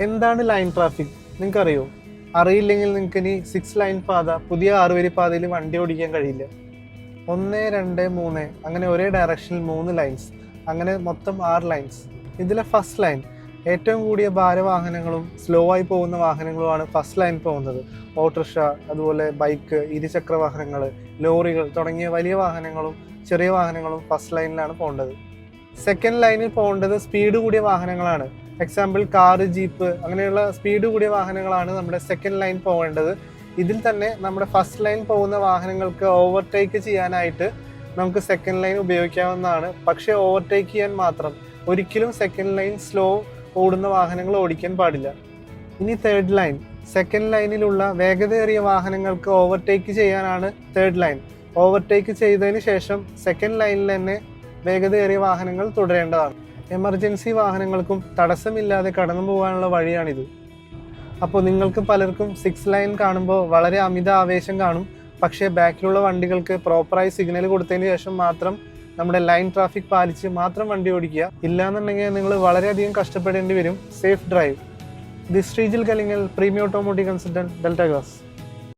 എന്താണ് line traffic നിങ്ങൾക്ക് അറിയോ അറിയില്ലെങ്കിൽ നിങ്ങൾക്ക് ഇനി സിക്സ് ലൈൻ പാത പുതിയ ആറുവരി പാതയിൽ വണ്ടി ഓടിക്കാൻ കഴിയില്ല. ഒന്ന് രണ്ട് മൂന്ന്. അങ്ങനെ ഒരേ ഡയറക്ഷനിൽ മൂന്ന് ലൈൻസ് അങ്ങനെ മൊത്തം ആറ് ലൈൻസ് ഇതിലെ ഫസ്റ്റ് ലൈൻ ഏറ്റവും കൂടിയ ഭാരവാഹനങ്ങളും സ്ലോ ആയി പോകുന്ന വാഹനങ്ങളുമാണ് ഫസ്റ്റ് ലൈൻ പോകുന്നത്. ഓട്ടോറിക്ഷ അതുപോലെ ബൈക്ക് ഇരുചക്ര വാഹനങ്ങൾ ലോറികൾ തുടങ്ങിയ വലിയ വാഹനങ്ങളും ചെറിയ വാഹനങ്ങളും ഫസ്റ്റ് ലൈനിലാണ് പോകേണ്ടത്. സെക്കൻഡ് ലൈനിൽ പോകേണ്ടത് സ്പീഡ് കൂടിയ വാഹനങ്ങളാണ്. എക്സാമ്പിൾ കാർ ജീപ്പ് അങ്ങനെയുള്ള സ്പീഡ് കൂടിയ വാഹനങ്ങളാണ് നമ്മുടെ സെക്കൻഡ് ലൈൻ പോകേണ്ടത്. ഇതിൽ തന്നെ നമ്മുടെ ഫസ്റ്റ് ലൈൻ പോകുന്ന വാഹനങ്ങൾക്ക് ഓവർടേക്ക് ചെയ്യാനായിട്ട് നമുക്ക് സെക്കൻഡ് ലൈൻ ഉപയോഗിക്കാവുന്നതാണ്. പക്ഷേ ഓവർടേക്ക് ചെയ്യാൻ മാത്രം ഒരിക്കലും സെക്കൻഡ് ലൈൻ സ്ലോ ഓടുന്ന വാഹനങ്ങൾ ഓടിക്കാൻ പാടില്ല. ഇനി തേർഡ് ലൈൻ സെക്കൻഡ് ലൈനിലുള്ള വേഗതയേറിയ വാഹനങ്ങൾക്ക് ഓവർടേക്ക് ചെയ്യാനാണ് തേർഡ് ലൈൻ ഓവർടേക്ക് ചെയ്തതിന് ശേഷം സെക്കൻഡ് ലൈനിൽ തന്നെ വേഗതയേറിയ വാഹനങ്ങൾ തുടരേണ്ടതാണ്. എമർജൻസി വാഹനങ്ങൾക്കും തടസ്സമില്ലാതെ കടന്നു പോകാനുള്ള വഴിയാണിത്. അപ്പോൾ നിങ്ങൾക്ക് പലർക്കും സിക്സ് ലൈൻ കാണുമ്പോൾ വളരെ അമിത ആവേശം കാണും. പക്ഷേ ബാക്കിലുള്ള വണ്ടികൾക്ക് പ്രോപ്പറായി സിഗ്നൽ കൊടുത്തതിന് ശേഷം മാത്രം നമ്മുടെ ലൈൻ ട്രാഫിക് പാലിച്ച് മാത്രം വണ്ടി ഓടിക്കുക. ഇല്ലാന്നുണ്ടെങ്കിൽ നിങ്ങൾ വളരെയധികം കഷ്ടപ്പെടേണ്ടി വരും. Safe drive this Sreejil Kalingal premium automotive consultant delta glass